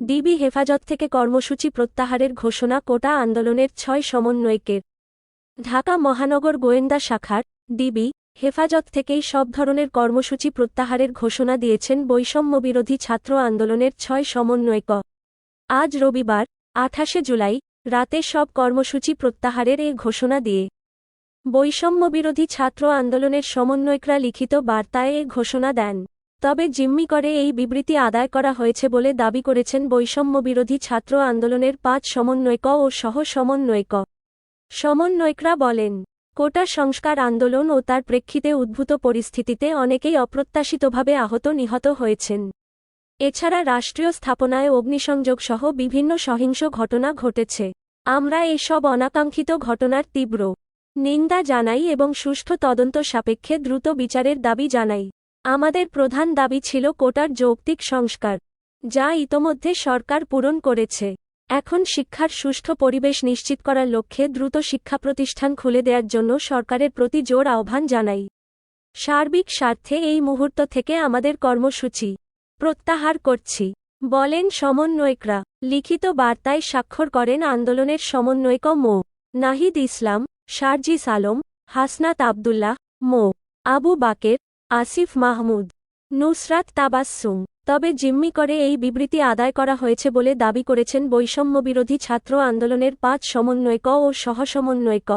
DB হেফাজত থেকে কর্মসূচি প্রত্যাহারের ঘোষণা কোটা আন্দোলনের ছয় সমন্বয়কের। ঢাকা মহানগর গোয়েন্দা শাখার ডিবি হেফাজত থেকেই সব ধরনের কর্মসূচি প্রত্যাহারের ঘোষণা দিয়েছেন বৈষম্যবিরোধী ছাত্র আন্দোলনের ছয় সমন্বয়ক। আজ রবিবার, আঠাশে জুলাই, রাতে সব কর্মসূচি প্রত্যাহারের এ ঘোষণা দিয়ে বৈষম্যবিরোধী ছাত্র আন্দোলনের সমন্বয়করা লিখিত বার্তায় এ ঘোষণা দেন। তবে জিম্মি করে এই বিবৃতি আদায় করা হয়েছে বলে দাবি করেছেন বৈষম্যবিরোধী ছাত্র আন্দোলনের পাঁচ সমন্বয়ক ও সহ সমন্বয়ক। সমন্বয়করা বলেন, কোটা সংস্কার আন্দোলন ও তার প্রেক্ষিতে উদ্ভূত পরিস্থিতিতে অনেকেই অপ্রত্যাশিতভাবে আহত নিহত হয়েছেন। এছাড়া রাষ্ট্রীয় স্থাপনায় অগ্নিসংযোগ সহ বিভিন্ন সহিংস ঘটনা ঘটেছে। আমরা এসব অনাকাঙ্ক্ষিত ঘটনার তীব্র নিন্দা জানাই এবং সুষ্ঠু তদন্ত সাপেক্ষে দ্রুত বিচারের দাবি জানাই। আমাদের প্রধান দাবি ছিল কোটার যৌক্তিক সংস্কার, যা ইতোমধ্যে সরকার পূরণ করেছে। এখন শিক্ষার সুষ্ঠু পরিবেশ নিশ্চিত করার লক্ষ্যে দ্রুত শিক্ষা প্রতিষ্ঠান খুলে দেওয়ার জন্য সরকারের প্রতি জোর আহ্বান জানাই। সার্বিক স্বার্থে এই মুহূর্ত থেকে আমাদের কর্মসূচি প্রত্যাহার করছি, বলেন সমন্বয়করা। লিখিত বার্তায় স্বাক্ষর করেন আন্দোলনের সমন্বয়ক মো. নাহিদ ইসলাম, শারজিস আলম, হাসনাত আবদুল্লাহ, মো. আবু বাকের আসিফ মাহমুদ। নুসরাত তাবাসসুম। তবে জিম্মি করে এই বিবৃতি আদায় করা হয়েছে বলে দাবি করেছেন বৈষম্যবিরোধী ছাত্র আন্দোলনের পাঁচ সমন্বয়ক ও সহসমন্বয়ক।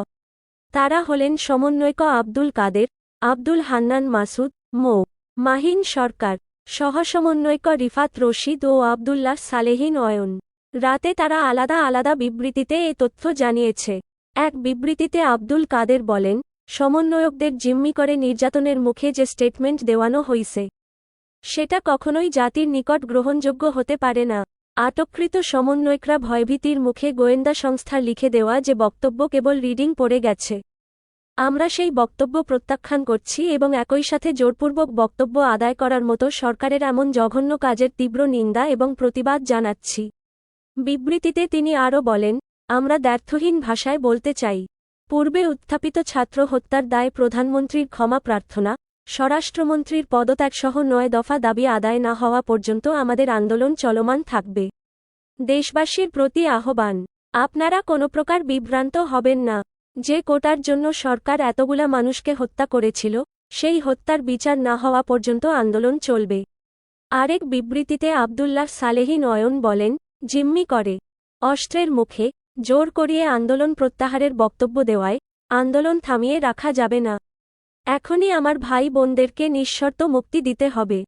তারা হলেন সমন্বয়ক আব্দুল কাদের, আব্দুল হান্নান মাসুদ, মো. মাহিন সরকার, সহসমন্বয়ক রিফাত রশিদ ও আবদুল্লাহ সালেহিন অয়ন। রাতে তারা আলাদা আলাদা বিবৃতিতে এ তথ্য জানিয়েছে। এক বিবৃতিতে আব্দুল কাদের বলেন সমন্বয়কদের জিম্মি করে নির্যাতনের মুখে যে স্টেটমেন্ট দেওয়ানো হইছে। সেটা কখনোই জাতির নিকট গ্রহণযোগ্য হতে পারে না। আটককৃত সমন্বয়করা ভয়ভীতির মুখে গোয়েন্দা সংস্থার লিখে দেওয়া যে বক্তব্য কেবল রিডিং পড়ে গেছে। আমরা সেই বক্তব্য প্রত্যাখ্যান করছি এবং একই সাথে জোরপূর্বক বক্তব্য আদায় করার মতো সরকারের এমন জঘন্য কাজের তীব্র নিন্দা এবং প্রতিবাদ জানাচ্ছি। বিবৃতিতে তিনি আরও বলেন, আমরা দ্ব্যর্থহীন ভাষায় বলতে চাই। পূর্বে উত্থাপিত ছাত্র হত্যার দায়ে প্রধানমন্ত্রীর ক্ষমা প্রার্থনা, স্বরাষ্ট্রমন্ত্রীর পদত্যাগসহ নয় দফা দাবি আদায় না হওয়া পর্যন্ত আমাদের আন্দোলন চলমান থাকবে। দেশবাসীর প্রতি আহ্বান, আপনারা কোনো প্রকার বিভ্রান্ত হবেন না। যে কোটার জন্য সরকার এতগুলা মানুষকে হত্যা করেছিল, সেই হত্যার বিচার না হওয়া পর্যন্ত আন্দোলন চলবে। আরেক বিবৃতিতে আবদুল্লাহ সালেহি নয়ন বলেন, জিম্মি করে। অস্ত্রের মুখে জোর করিয়ে আন্দোলন প্রত্যাহারের বক্তব্য দেওয়ায়, আন্দোলন থামিয়ে রাখা যাবে না। এখনই আমার ভাই বোনদেরকে নিঃশর্ত মুক্তি দিতে হবে।